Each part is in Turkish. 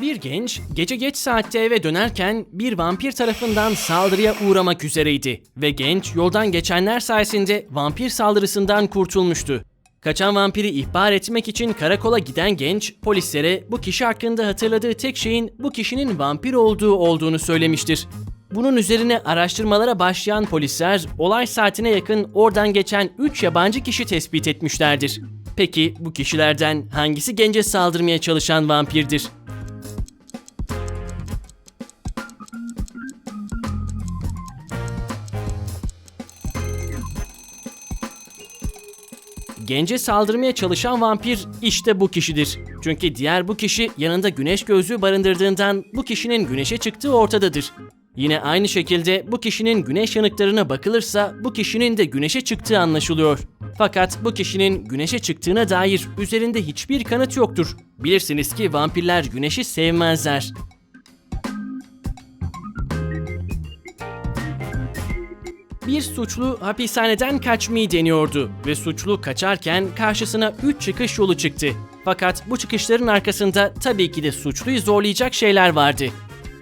Bir genç gece geç saatte eve dönerken bir vampir tarafından saldırıya uğramak üzereydi ve genç yoldan geçenler sayesinde vampir saldırısından kurtulmuştu. Kaçan vampiri ihbar etmek için karakola giden genç polislere bu kişi hakkında hatırladığı tek şeyin bu kişinin vampir olduğu olduğunu söylemiştir. Bunun üzerine araştırmalara başlayan polisler olay saatine yakın oradan geçen 3 yabancı kişi tespit etmişlerdir. Peki bu kişilerden hangisi gence saldırmaya çalışan vampirdir? Gence saldırmaya çalışan vampir işte bu kişidir. Çünkü diğer bu kişi yanında güneş gözlüğü barındırdığından bu kişinin güneşe çıktığı ortadadır. Yine aynı şekilde bu kişinin güneş yanıklarına bakılırsa bu kişinin de güneşe çıktığı anlaşılıyor. Fakat bu kişinin güneşe çıktığına dair üzerinde hiçbir kanıt yoktur. Bilirsiniz ki vampirler güneşi sevmezler. Bir suçlu hapishaneden kaçmayı deniyordu ve suçlu kaçarken karşısına 3 çıkış yolu çıktı. Fakat bu çıkışların arkasında tabii ki de suçluyu zorlayacak şeyler vardı.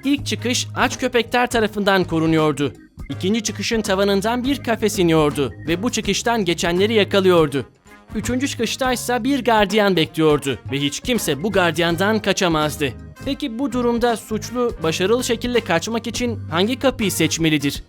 İlk çıkış aç köpekler tarafından korunuyordu. İkinci çıkışın tavanından bir kafes iniyordu ve bu çıkıştan geçenleri yakalıyordu. Üçüncü çıkışta ise bir gardiyan bekliyordu ve hiç kimse bu gardiyandan kaçamazdı. Peki bu durumda suçlu başarılı şekilde kaçmak için hangi kapıyı seçmelidir?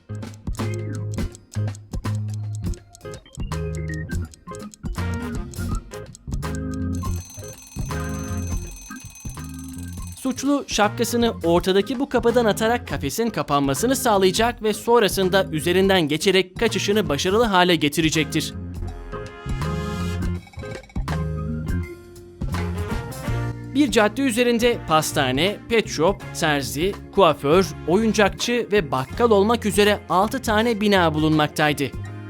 Suçlu şapkasını ortadaki bu kapıdan atarak kafesin kapanmasını sağlayacak ve sonrasında üzerinden geçerek kaçışını başarılı hale getirecektir. Bir cadde üzerinde pastane, pet shop, terzi, kuaför, oyuncakçı ve bakkal olmak üzere 6 tane bina bulunmaktaydı.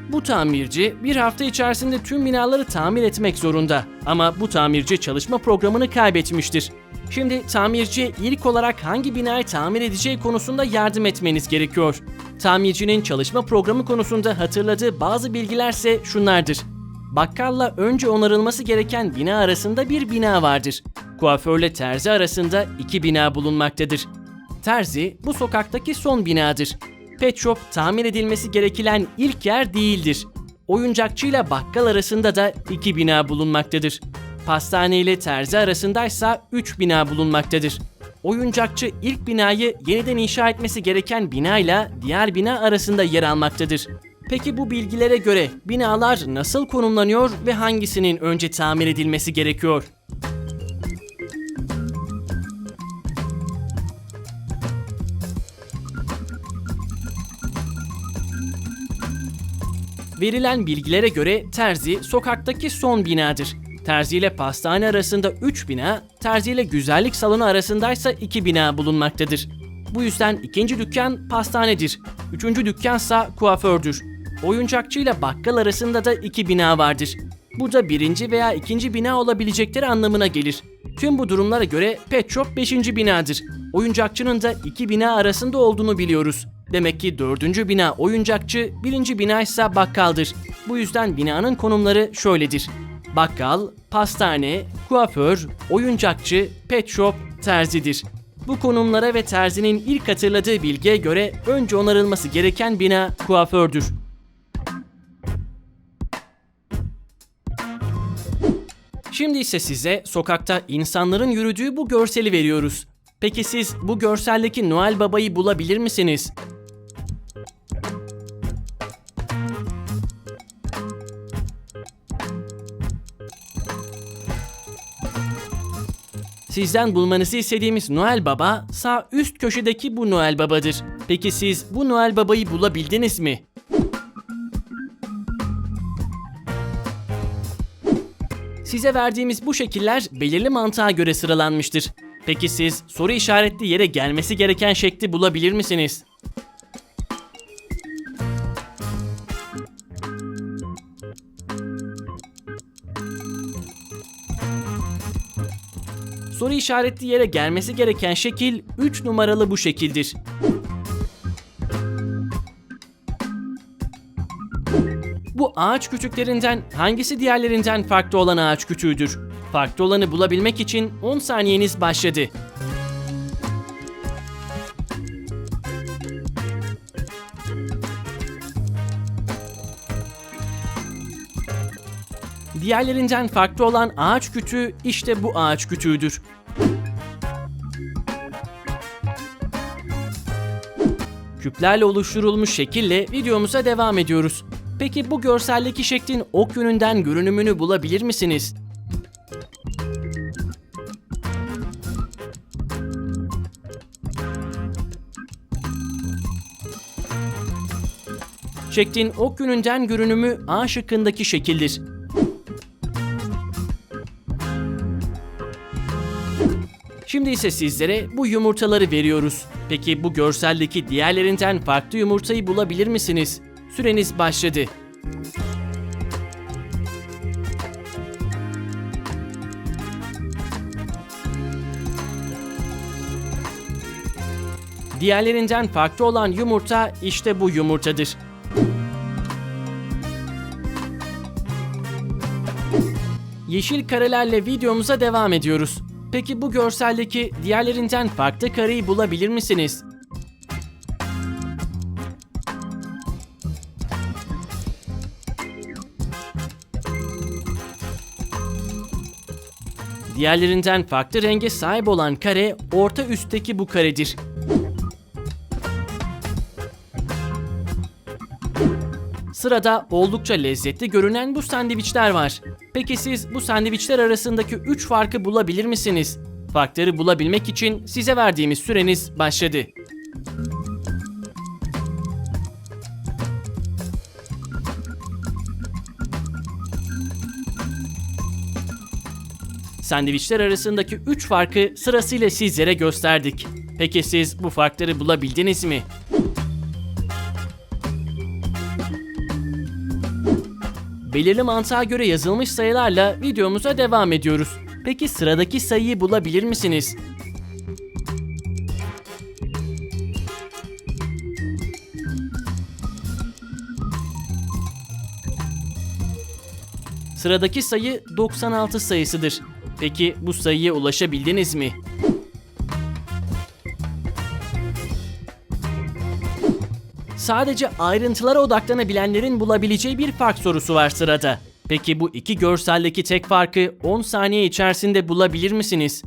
Bu tamirci bir hafta içerisinde tüm binaları tamir etmek zorunda. Ama bu tamirci çalışma programını kaybetmiştir. Şimdi tamirci ilk olarak hangi binayı tamir edeceği konusunda yardım etmeniz gerekiyor. Tamircinin çalışma programı konusunda hatırladığı bazı bilgilerse şunlardır. Bakkalla önce onarılması gereken bina arasında bir bina vardır. Kuaförle terzi arasında iki bina bulunmaktadır. Terzi bu sokaktaki son binadır. Pet shop tamir edilmesi gereken ilk yer değildir. Oyuncakçıyla bakkal arasında da iki bina bulunmaktadır. Pastane ile terzi arasındaysa 3 bina bulunmaktadır. Oyuncakçı ilk binayı yeniden inşa etmesi gereken binayla diğer bina arasında yer almaktadır. Peki bu bilgilere göre binalar nasıl konumlanıyor ve hangisinin önce tamir edilmesi gerekiyor? Verilen bilgilere göre terzi sokaktaki son binadır. Terzi ile pastane arasında 3 bina, terzi ile güzellik salonu arasındaysa 2 bina bulunmaktadır. Bu yüzden ikinci dükkan pastanedir. Üçüncü dükkansa kuafördür. Oyuncakçı ile bakkal arasında da 2 bina vardır. Bu da birinci veya ikinci bina olabilecekleri anlamına gelir. Tüm bu durumlara göre Pet Shop 5. binadır. Oyuncakçının da 2 bina arasında olduğunu biliyoruz. Demek ki dördüncü bina oyuncakçı, birinci bina ise bakkaldır. Bu yüzden binanın konumları şöyledir. Bakkal, pastane, kuaför, oyuncakçı, pet shop, terzidir. Bu konumlara ve terzinin ilk hatırladığı bilgiye göre önce onarılması gereken bina kuafördür. Şimdi ise size sokakta insanların yürüdüğü bu görseli veriyoruz. Peki siz bu görseldeki Noel Baba'yı bulabilir misiniz? Sizden bulmanızı istediğimiz Noel Baba sağ üst köşedeki bu Noel Baba'dır. Peki siz bu Noel Baba'yı bulabildiniz mi? Size verdiğimiz bu şekiller belirli mantığa göre sıralanmıştır. Peki siz soru işaretli yere gelmesi gereken şekli bulabilir misiniz? Soru işaretli yere gelmesi gereken şekil 3 numaralı bu şekildir. Bu ağaç kütüklerinden hangisi diğerlerinden farklı olan ağaç kütüğüdür? Farklı olanı bulabilmek için 10 saniyeniz başladı. Diğerlerinden farklı olan ağaç kütüğü işte bu ağaç kütüğüdür. Küplerle oluşturulmuş şekille videomuza devam ediyoruz. Peki bu görseldeki şeklin ok yönünden görünümünü bulabilir misiniz? Şeklin ok yönünden görünümü A şıkkındaki şekildir. Şimdi ise sizlere bu yumurtaları veriyoruz. Peki bu görseldeki diğerlerinden farklı yumurtayı bulabilir misiniz? Süreniz başladı. Diğerlerinden farklı olan yumurta işte bu yumurtadır. Yeşil karelerle videomuza devam ediyoruz. Peki bu görseldeki diğerlerinden farklı kareyi bulabilir misiniz? Diğerlerinden farklı renge sahip olan kare orta üstteki bu karedir. Sırada oldukça lezzetli görünen bu sandviçler var. Peki siz bu sandviçler arasındaki 3 farkı bulabilir misiniz? Farkları bulabilmek için size verdiğimiz süreniz başladı. Sandviçler arasındaki 3 farkı sırasıyla sizlere gösterdik. Peki siz bu farkları bulabildiniz mi? Belirli mantığa göre yazılmış sayılarla videomuza devam ediyoruz. Peki sıradaki sayıyı bulabilir misiniz? Sıradaki sayı 96 sayısıdır. Peki bu sayıya ulaşabildiniz mi? Sadece ayrıntılara odaklanabilenlerin bulabileceği bir fark sorusu var sırada. Peki bu iki görseldeki tek farkı 10 saniye içerisinde bulabilir misiniz?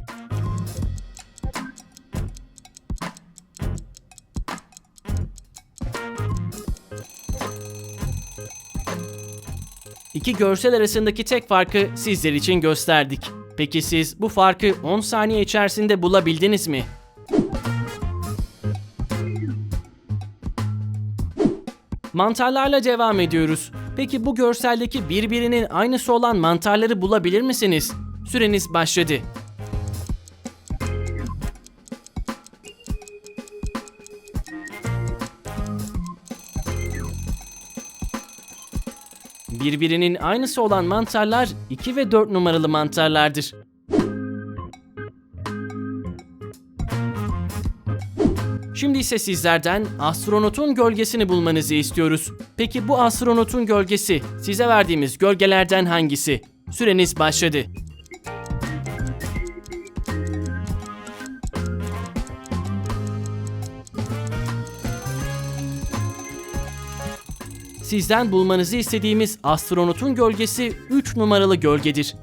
İki görsel arasındaki tek farkı sizler için gösterdik. Peki siz bu farkı 10 saniye içerisinde bulabildiniz mi? Mantarlarla devam ediyoruz. Peki bu görseldeki birbirinin aynısı olan mantarları bulabilir misiniz? Süreniz başladı. Birbirinin aynısı olan mantarlar 2 ve 4 numaralı mantarlardır. Şimdi ise sizlerden astronotun gölgesini bulmanızı istiyoruz. Peki bu astronotun gölgesi size verdiğimiz gölgelerden hangisi? Süreniz başladı. Sizden bulmanızı istediğimiz astronotun gölgesi 3 numaralı gölgedir.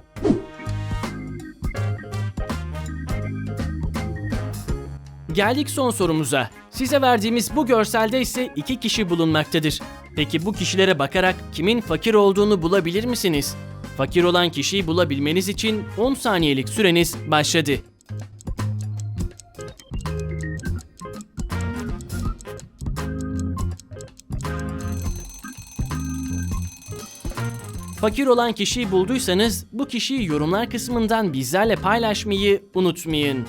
Geldik son sorumuza. Size verdiğimiz bu görselde ise iki kişi bulunmaktadır. Peki bu kişilere bakarak kimin fakir olduğunu bulabilir misiniz? Fakir olan kişiyi bulabilmeniz için 10 saniyelik süreniz başladı. Fakir olan kişiyi bulduysanız bu kişiyi yorumlar kısmından bizlerle paylaşmayı unutmayın.